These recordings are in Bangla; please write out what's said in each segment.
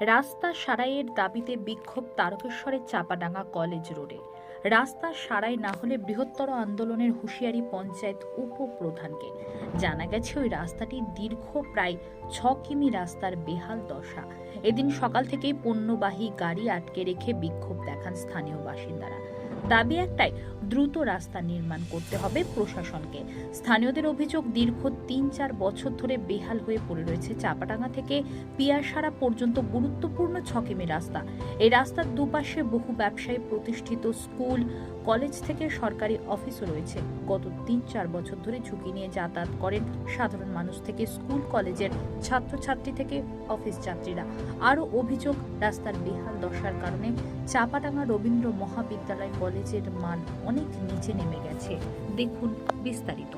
রাস্তা সারাইয়ের দাবিতে বিক্ষোভ তারকেশ্বরের চাপাডাঙ্গা কলেজ রোডে। রাস্তা সারাই না হলে বৃহত্তর আন্দোলনের হুঁশিয়ারি পঞ্চায়েত উপপ্রধানকে। জানা গেছে, ওই রাস্তাটি দীর্ঘ প্রায় ছ কিমি রাস্তার বেহাল দশা। এদিন সকাল থেকেই পণ্যবাহী গাড়ি আটকে রেখে বিক্ষোভ দেখান স্থানীয় বাসিন্দারা। দাবি একটাই, দ্রুত রাস্তা নির্মাণ করতে হবে প্রশাসনকে। স্থানীয়দের অভিযোগ, দীর্ঘ তিন চার বছর ধরে বেহাল হয়ে পড়ে রয়েছে চাপাডাঙ্গা থেকে পিয়ারসারা পর্যন্ত গুরুত্বপূর্ণ ছকিমি রাস্তা। এই রাস্তার দুপাশে বহু ব্যবসায়ী প্রতিষ্ঠিত স্কুল, কলেজ থেকে সরকারি অফিসও রয়েছে। গত তিন চার বছর ধরে ঝুঁকি নিয়ে যাতায়াত করেন সাধারণ মানুষ থেকে স্কুল, কলেজের ছাত্রছাত্রী থেকে অফিস যাত্রীরা। আরও অভিযোগ, রাস্তার বেহাল দশার কারণে চাপাডাঙ্গা রবীন্দ্র মহাবিদ্যালয় কলেজের মান অনেক নিচে নেমে গেছে। দেখুন বিস্তারিত।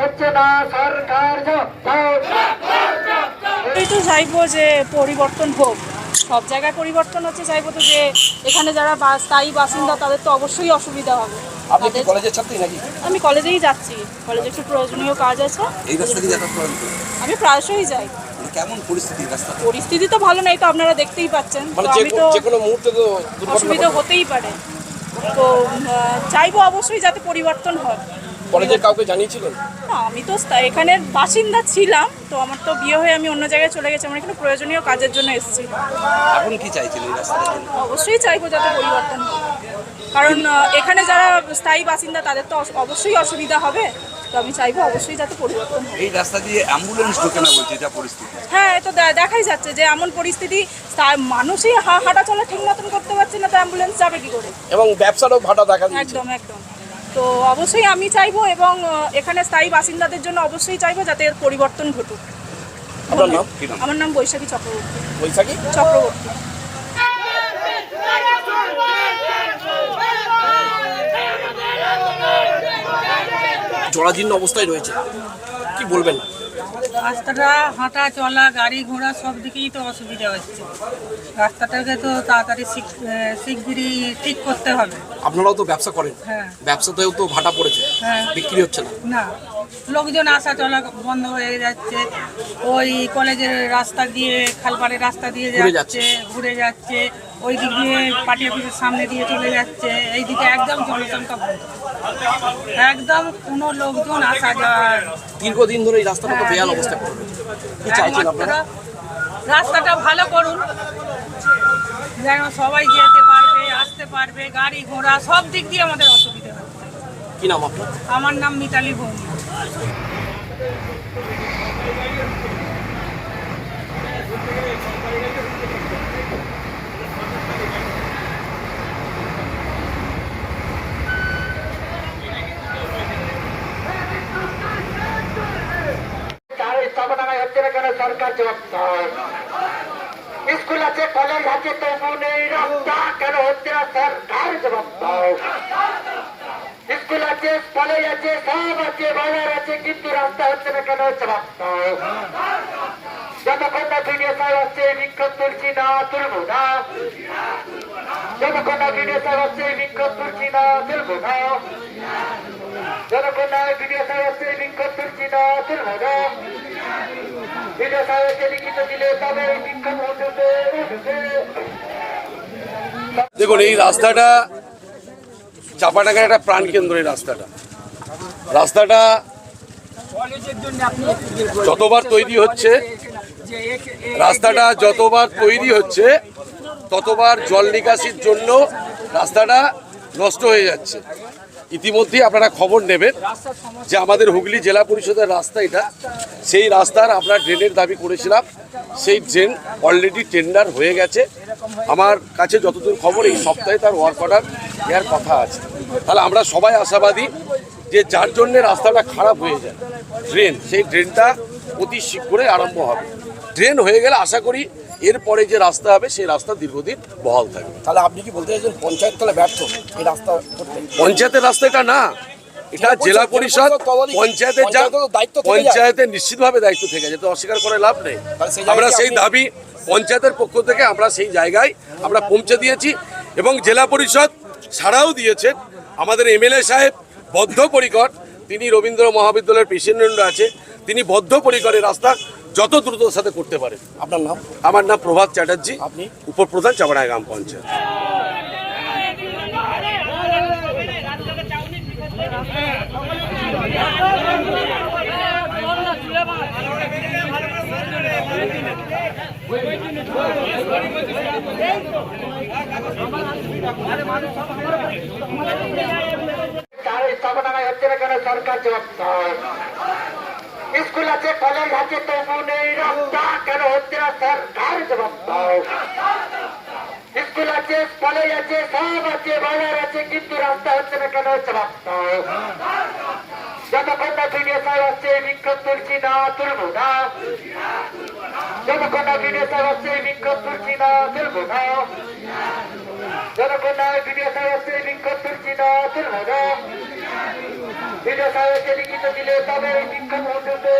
হচ্ছে না সরকার এই তো চাইব যে পরিবর্তন হোক। সব জায়গায় পরিবর্তন হচ্ছে চাইব তো যে এখানে যারা স্থায়ী বাসিন্দা তাদের তো অবশ্যই অসুবিধা হবে। আমি কলেজেই যাচ্ছি। কলেজে একটু প্রয়োজনীয় কাজ আছে। আমি প্রায়শই যাই। কেমন পরিস্থিতি রাস্তা? পরিস্থিতি তো ভালো নেই তো আপনারা দেখতেই পাচ্ছেন। মানে আমি তো যে কোনো মুহূর্তে তো অসুবিধা হতেই পারে। তো চাইব অবশ্যই যাতে পরিবর্তন হয়। কলেজের কাউকে জানিয়েছিলেন? না, আমি তো এখানের বাসিন্দা ছিলাম তো আমার তো বিয়ে হয়ে আমি অন্য জায়গায় চলে গেছি আমার এখানে প্রয়োজনীয় কাজের জন্য এসেছি। এখন কি জন্য? অবশ্যই চাইব যাতে পরিবর্তন হোক কারণ এখানে যারা স্থায়ী বাসিন্দা তাদের তো অবশ্যই অসুবিধা হবে। তো আমি চাইব অবশ্যই যাতে পরিবর্তন এই রাস্তা দিয়ে অ্যাম্বুলেন্স ঢোকে না বলছে এটা পরিস্থিতি? হ্যাঁ এ তো দেখাই যাচ্ছে যে এমন পরিস্থিতি মানুষই হা- হাঁটা চলা ঠিক মতন করতে পারছে না তো অ্যাম্বুলেন্স যাবে কি করে? এবং ব্যবসারও ভাটা দেখা একদম একদম। তো অবশ্যই আমি চাইব এবং এখানে স্থায়ী বাসিন্দাদের জন্য অবশ্যই চাইব যাতে এর পরিবর্তন ঘটুক। আমার নাম বৈশাখী চক্রবর্তী। বৈশাখী? চক্রবর্তী। জরাজীর্ণ অবস্থায় রয়েছে। কি বলবেন? রাস্তাটা হাঁটা চলা গাড়ি ঘোড়া সব দিকেই তো অসুবিধা হচ্ছে। রাস্তাটাকে তো তাড়াতাড়ি শিগ- আহ, শিগগিরই ঠিক করতে হবে। আপনারাও তো ব্যবসা করেন। হ্যাঁ। ব্যবসাতেও তো ভাটা পড়েছে। হ্যাঁ। বিক্রি হচ্ছে না। না। লোকজন আসা চলা বন্ধ হয়ে যাচ্ছে। ওই কলেজের রাস্তা দিয়ে খালপাড়ের রাস্তা দিয়ে যাচ্ছে ঘুরে যাচ্ছে। ওই দিক দিয়ে পার্টি অফিসের সামনে দিয়ে চলে যাচ্ছে। এইদিকে একদম জনসংখ্যা একদম কোনো লোকজন আসা যাওয়ার দীর্ঘদিন ধরে এই রাস্তাটা তো বেয়াল অবস্থা করবে কি চাইছেন আপনারা? রাস্তাটা ভালো করুন। যেন সবাই যেতে পারবে আসতে পারবে গাড়ি ঘোড়া সব দিক দিয়ে আমাদের অসুবিধা হচ্ছে। কি নাম আপনার? আমার নাম মিতালি ভৌমিক। হচ্ছে না কেন সরকার জবাব স্কুল আছে কলেজ আছে, তবু নেই রাস্তা। কেন হচ্ছে না সরকার জবাব স্কুল আছে কলেজ আছে, সব আছে, বাজার আছে, কিন্তু রাস্তা হচ্ছে না কেন জবাব যতক্ষণ না ভিডিও সাহেব আসছে বিক্ষোভ তুলছি না তুলবো না। যতক্ষণ না ভিডিও সাহেব আসছে বিক্ষোভ তুলছি না তুলবো না। বিক্ষোভ লিখিত দিলে তবে এই বিক্ষোভ দেখুন, এই রাস্তাটা চাপাডাঙ্গার একটা প্রাণকেন্দ্র, এই রাস্তাটা। রাস্তাটা যতবার তৈরি হচ্ছে, রাস্তাটা যতবার তৈরি হচ্ছে, ততবার জল নিকাশির জন্য রাস্তাটা নষ্ট হয়ে যাচ্ছে। ইতিমধ্যে আপনারা খবর নেবেন যে আমাদের হুগলি জেলা পরিষদের রাস্তা এটা। সেই রাস্তার আমরা ড্রেনের দাবি করেছিলাম। সেই ড্রেন অলরেডি টেন্ডার হয়ে গেছে। আমার কাছে যতদূর খবর, এই সপ্তাহে তার ওয়ার্ক অর্ডার দেওয়ার কথা আছে। তাহলে আমরা সবাই আশাবাদী যে যার জন্য রাস্তাটা খারাপ হয়ে যায় ড্রেন সেই ড্রেনটা অতি শীঘ্রই আরম্ভ হবে। ড্রেন হয়ে গেলে আশা করি এরপরে যে রাস্তা হবে সেই রাস্তা দীর্ঘদিন বহাল থাকবে। তাহলে আপনি কি বলতে চাইছেন পঞ্চায়েত তাহলে ব্যর্থ? এই রাস্তা পঞ্চায়েতের রাস্তা এটা না। এটা জেলা পরিষদ পঞ্চায়েতের যা দায়িত্ব পঞ্চায়েতের নিশ্চিতভাবে দায়িত্ব থেকে যেতে অস্বীকার করে লাভ নেই। আমরা সেই দাবি পঞ্চায়েতের পক্ষ থেকে আমরা সেই জায়গায় আমরা পৌঁছে দিয়েছি এবং জেলা পরিষদ ছাড়াও দিয়েছেন আমাদের এমএলএ সাহেব বদ্ধপরিকর তিনি রবীন্দ্র মহাবিদ্যালয়ের প্রেসিডেন্ট আছে তিনি বদ্ধপরিকর রাস্তা যত দ্রুততার সাথে করতে পারে আপনার নাম? আমার নাম প্রভাত চ্যাটার্জি। আপনি? উপপ্রধান চাপাড়া গ্রাম পঞ্চায়েত। তার স্থাপনায় হচ্ছে না কেন সরকার জবাব স্কুল আছে কলেজ আছে, তবু নেই রাস্তা। কেন হচ্ছে না সরকার জবাব দাও। স্কুল আছে, কলেজ আছে, সব আছে, বাজার আছে, কিন্তু রাস্তা হচ্ছে না, কেন জবাব দাও? যতক্ষণ না ভিডিও সাহেব আসছে বিক্ষোভ তুলছি না, তুলবো না। যতক্ষণ না ভিডিও বিক্ষোভ তুলছি না, তুলবো না। যতক্ষণ না ভিডিও বিক্ষোভ তুলছি না, তুলবো না। ভিডিও সাহেবকে লিখিত দিলে তবে এই উঠবে উঠবে